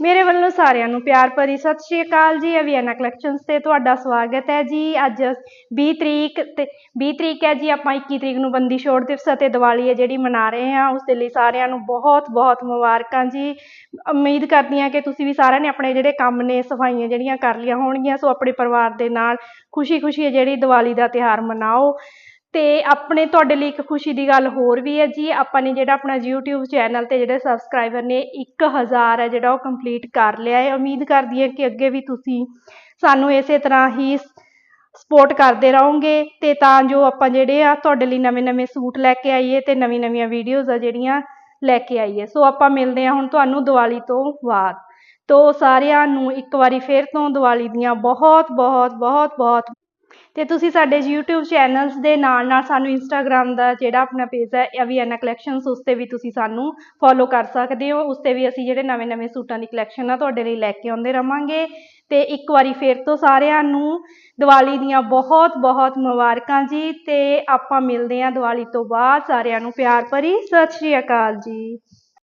ਮੇਰੇ ਵੱਲੋਂ ਸਾਰਿਆਂ ਨੂੰ ਪਿਆਰ ਭਰੀ ਸਤਿ ਸ਼੍ਰੀ ਅਕਾਲ ਜੀ ਅਵੀਆਨਾ ਕਲੈਕਸ਼ਨਸ ਤੇ ਤੁਹਾਡਾ ਸਵਾਗਤ ਹੈ ਜੀ। ਅੱਜ 20 ਤਰੀਕ ਤੇ 20 ਤਰੀਕ ਹੈ ਜੀ, ਆਪਾਂ 21 ਤਰੀਕ ਨੂੰ ਬੰਦੀ ਛੋੜ ਦਿਵਸ ਅਤੇ ਦੀਵਾਲੀ ਹੈ ਜਿਹੜੀ ਮਨਾ ਰਹੇ ਹਾਂ। ਉਸ ਦੇ ਲਈ ਸਾਰਿਆਂ ਨੂੰ ਬਹੁਤ ਬਹੁਤ ਮੁਬਾਰਕਾਂ ਜੀ। ਉਮੀਦ ਕਰਦੀ ਹਾਂ ਕਿ ਤੁਸੀਂ ਵੀ ਸਾਰਿਆਂ ਨੇ ਆਪਣੇ ਜਿਹੜੇ ਕੰਮ ਨੇ, ਸਫਾਈਆਂ ਜਿਹੜੀਆਂ ਕਰ ਲਈਆਂ ਹੋਣਗੀਆਂ, ਸੋ ਆਪਣੇ ਪਰਿਵਾਰ ਦੇ ਨਾਲ ਖੁਸ਼ੀ-ਖੁਸ਼ੀ ਹੈ ਜਿਹੜੀ ਦੀਵਾਲੀ ਦਾ ਤਿਉਹਾਰ ਮਨਾਓ। ਤੇ ਆਪਣੇ ਤੁਹਾਡੇ ਲਈ ਇੱਕ ਖੁਸ਼ੀ ਦੀ ਗੱਲ ਹੋਰ ਵੀ ਹੈ ਜੀ, ਆਪਾਂ ਨੇ ਜਿਹੜਾ ਆਪਣਾ YouTube ਚੈਨਲ ਤੇ ਜਿਹੜੇ ਸਬਸਕ੍ਰਾਈਬਰ ਨੇ 1000 ਹੈ ਜਿਹੜਾ ਉਹ ਕੰਪਲੀਟ ਕਰ ਲਿਆ ਹੈ। ਉਮੀਦ ਕਰਦੀ ਹਾਂ ਕਿ ਅੱਗੇ ਵੀ ਤੁਸੀਂ ਸਾਨੂੰ ਇਸੇ ਤਰ੍ਹਾਂ ਹੀ ਸਪੋਰਟ ਕਰਦੇ ਰਹੋਗੇ ਤੇ ਤਾਂ ਜੋ ਆਪਾਂ ਜਿਹੜੇ ਆ ਤੁਹਾਡੇ ਲਈ ਨਵੇਂ-ਨਵੇਂ ਸੂਟ ਲੈ ਕੇ ਆਈਏ ਤੇ ਨਵੀਂ-ਨਵੀਆਂ ਵੀਡੀਓਜ਼ ਆ ਜਿਹੜੀਆਂ ਲੈ ਕੇ ਆਈਏ। ਸੋ ਆਪਾਂ ਮਿਲਦੇ ਹਾਂ ਹੁਣ ਤੁਹਾਨੂੰ ਦੀਵਾਲੀ ਤੋਂ ਬਾਅਦ। ਤੋ ਸਾਰਿਆਂ ਨੂੰ ਇੱਕ ਵਾਰੀ ਫਿਰ ਤੋਂ ਦੀਵਾਲੀ ਦੀਆਂ ਬਹੁਤ ਬਹੁਤ ਬਹੁਤ ਬਹੁਤ ਅਤੇ ਤੁਸੀਂ ਸਾਡੇ ਯੂਟਿਊਬ ਚੈਨਲਸ ਦੇ ਨਾਲ ਨਾਲ ਸਾਨੂੰ ਇੰਸਟਾਗ੍ਰਾਮ ਦਾ ਜਿਹੜਾ ਆਪਣਾ ਪੇਜ ਹੈ ਅਵੀਐਨਾ ਕਲੈਕਸ਼ਨਸ ਉਸ ਤੇ ਵੀ ਤੁਸੀਂ ਸਾਨੂੰ ਫੋਲੋ ਕਰ ਸਕਦੇ ਹੋ। ਉਸ ਤੇ ਵੀ ਅਸੀਂ ਜਿਹੜੇ ਨਵੇਂ-ਨਵੇਂ ਸੂਟਾਂ ਦੀ ਕਲੈਕਸ਼ਨ ਆ, ਤੁਹਾਡੇ ਲਈ ਲੈ ਕੇ ਆਉਂਦੇ ਰਵਾਂਗੇ। ਅਤੇ ਇੱਕ ਵਾਰੀ ਫਿਰ ਤੋਂ ਸਾਰਿਆਂ ਨੂੰ ਦੀਵਾਲੀ ਦੀਆਂ ਬਹੁਤ ਬਹੁਤ ਮੁਬਾਰਕਾਂ ਜੀ ਅਤੇ ਆਪਾਂ ਮਿਲਦੇ ਹਾਂ ਦੀਵਾਲੀ ਤੋਂ ਬਾਅਦ। ਸਾਰਿਆਂ ਨੂੰ ਪਿਆਰ ਭਰੀ ਸਤਿ ਸ਼੍ਰੀ ਅਕਾਲ ਜੀ।